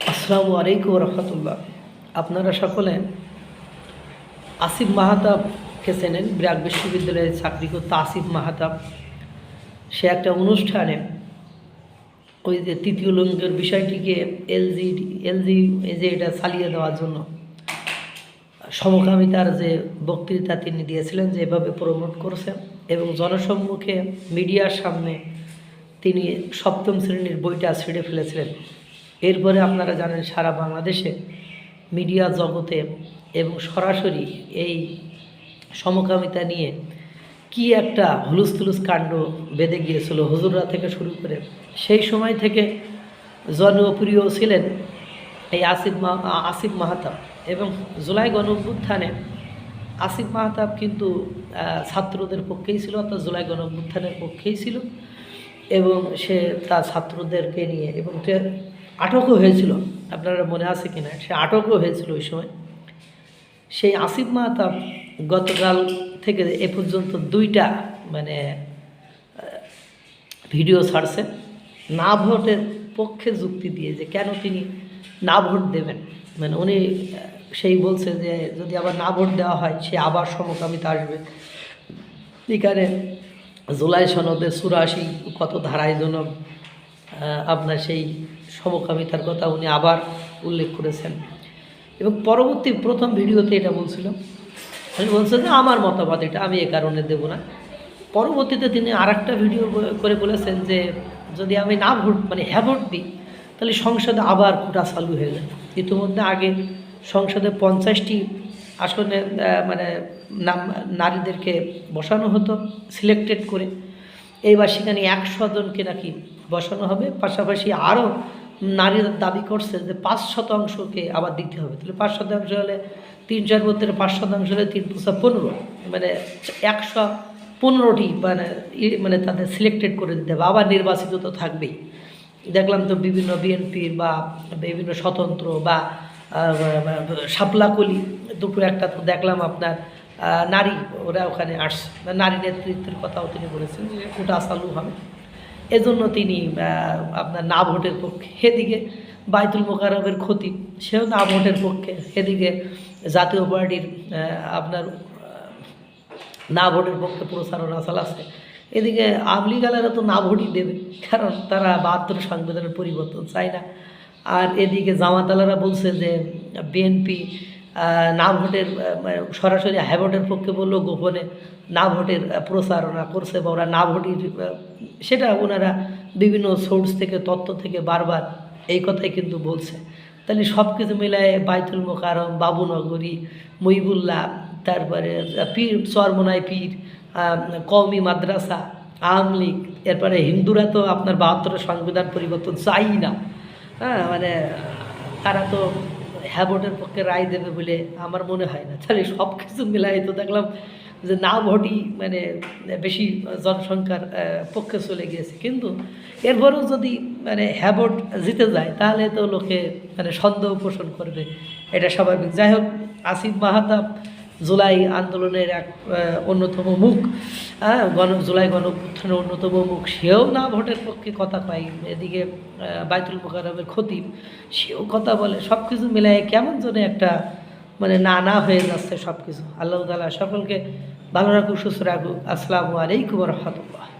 আসসালামু আলাইকুম রহমতুল্লাহ আপনারা সকলে আসিফ মাহাতাবকে চেনেন? ব্র্যাক বিশ্ববিদ্যালয়ে চাকরি করতো আসিফ মাহাতাব। সে একটা অনুষ্ঠানে ওই যে তৃতীয় লিঙ্গের বিষয়টিকে এলজি এলজি যে এটা চালিয়ে দেওয়ার জন্য সমকামিতার যে বক্তৃতা তিনি দিয়েছিলেন যে এভাবে প্রমোট করেছেন এবং জনসম্মুখে মিডিয়ার সামনে তিনি সপ্তম শ্রেণির বইটা ছিঁড়ে ফেলেছিলেন। এরপরে আপনারা জানেন সারা বাংলাদেশে মিডিয়া জগতে এবং সরাসরি এই সমকামিতা নিয়ে কি একটা হুলুস তুলুস কাণ্ড বেঁধে গিয়েছিল হুজুররা থেকে শুরু করে, সেই সময় থেকে জনপ্রিয় ছিলেন এই আসিফ আসিফ মাহাতাব এবং জুলাই গণ অভ্যুত্থানে আসিফ মাহাতাব কিন্তু ছাত্রদের পক্ষেই ছিল, অর্থাৎ জুলাই গণ পক্ষেই ছিল। এবং সে তার ছাত্রদেরকে নিয়ে, এবং সে আটকও হয়েছিল, আপনারা মনে আছে কিনা? সে আটকও হয়েছিল ওই সময়। সেই আসিফ মাহাতাব গতকাল থেকে এ পর্যন্ত দুইটা মানে ভিডিও ছাড়ছে। না ভোটের পক্ষে যুক্তি দিয়ে যে কেন তিনি না ভোট দেবেন। মানে উনি সেই বলছে যে যদি আবার না ভোট দেওয়া হয়, সে আবার সমকামিতা আসবে। এখানে জুলাই সনদের চুরাশি কত ধারায় আহ, আপনার সেই সমকামিতার কথা উনি আবার উল্লেখ করেছেন। এবং পরবর্তী প্রথম ভিডিওতে এটা বলছিল আমি বলছেন যে আমার মতামত এটা আমি এ কারণে দেব না। পরবর্তীতে তিনি আর ভিডিও করে বলেছেন যে যদি আমি না ভোট মানে হ্যাঁ ভোট দিই তাহলে সংসদে আবার কোটা চালু হয়ে যায়। ইতিমধ্যে আগে সংসদে পঞ্চাশটি আসনে মানে নাম, নারীদেরকে বসানো হতো সিলেক্টেড করে। এইবার সেখানে একশো জনকে নাকি বসানো হবে। পাশাপাশি আরও নারীরা দাবি করছে যে পাঁচ শতাংশকে আবার দিতে হবে। তাহলে পাঁচ শতাংশ হলে তিন, চার বছরে পাঁচ শতাংশ হলে তিন পাঁচশো পনেরো। মানে একশো পনেরোটি মানে মানে তাদের সিলেক্টেড করে দিতে হবে। আবার নির্বাচিত তো থাকবেই। দেখলাম তো বিভিন্ন বিএনপির বা বিভিন্ন স্বতন্ত্র বা সাপলাকলি দুটো একটা তো দেখলাম আপনার নারী, ওরা ওখানে আসছে নারী নেতৃত্বের কথাও তিনি বলেছেন যে কোটা চালু হবে। এজন্য তিনি আপনার না ভোটের পক্ষে, এদিকে বাইতুল মোকারমের ক্ষতি, সেও না ভোটের পক্ষে, এদিকে জাতীয় পার্টির আপনার না ভোটের পক্ষে প্রচারণা চালাচ্ছে। এদিকে আওয়ামী লীগালেরা তো না ভোটই দেবে, কারণ তারা বাহাত্তর সংবিধানের পরিবর্তন চায় না। আর এদিকে জামাতালারা বলছে যে বিএনপি না ভোটের মানে সরাসরি হ্যাঁ ভোটের পক্ষে বললেও গোপনে না ভোটের প্রচারণা করছে বা ওরা না আহ, সেটা ওনারা বিভিন্ন সোর্স থেকে তত্ত্ব থেকে বারবার এই কথাই কিন্তু বলছে। তাহলে সব কিছু মিলায় বাইতুল মোকারম বাবুনগরী মহিবুল্লাহ তারপরে পীর চরমনাই পীর কওমি মাদ্রাসা আওয়ামী লীগ এরপরে হিন্দুরা তো আপনার বাহাত্তরের সংবিধান পরিবর্তন চাই না। হ্যাঁ মানে তারা তো হ্যাঁ ভোটের পক্ষে রায় দেবে বলে আমার মনে হয় না। তাহলে সব কিছু মিলাই তো দেখলাম যে না ভোটই মানে বেশি জনসংখ্যার পক্ষে চলে গিয়েছে। কিন্তু এরপরেও যদি মানে হ্যাঁ ভোট জিতে যায়, তাহলে তো লোকে মানে সন্দেহ পোষণ করবে। এটা স্বাভাবিক। যাই হোক, আসিফ মাহাতাব জুলাই আন্দোলনের এক অন্যতম মুখ হ্যাঁ গণ, জুলাই গণ অন্যতম মুখ, সেও না ভোটের পক্ষে কথা পাই এদিকে বাইতুল মোকারমের খতিব, সেও কথা বলে সব কিছু মিলাই কেমন যেন একটা মানে না না হয়ে যাচ্ছে সব কিছু আল্লাহ তালা সকলকে ভালো রাখুক, সুস্থ রাখুক। আসসালামু আলাইকুম রহমতুল্লাহ।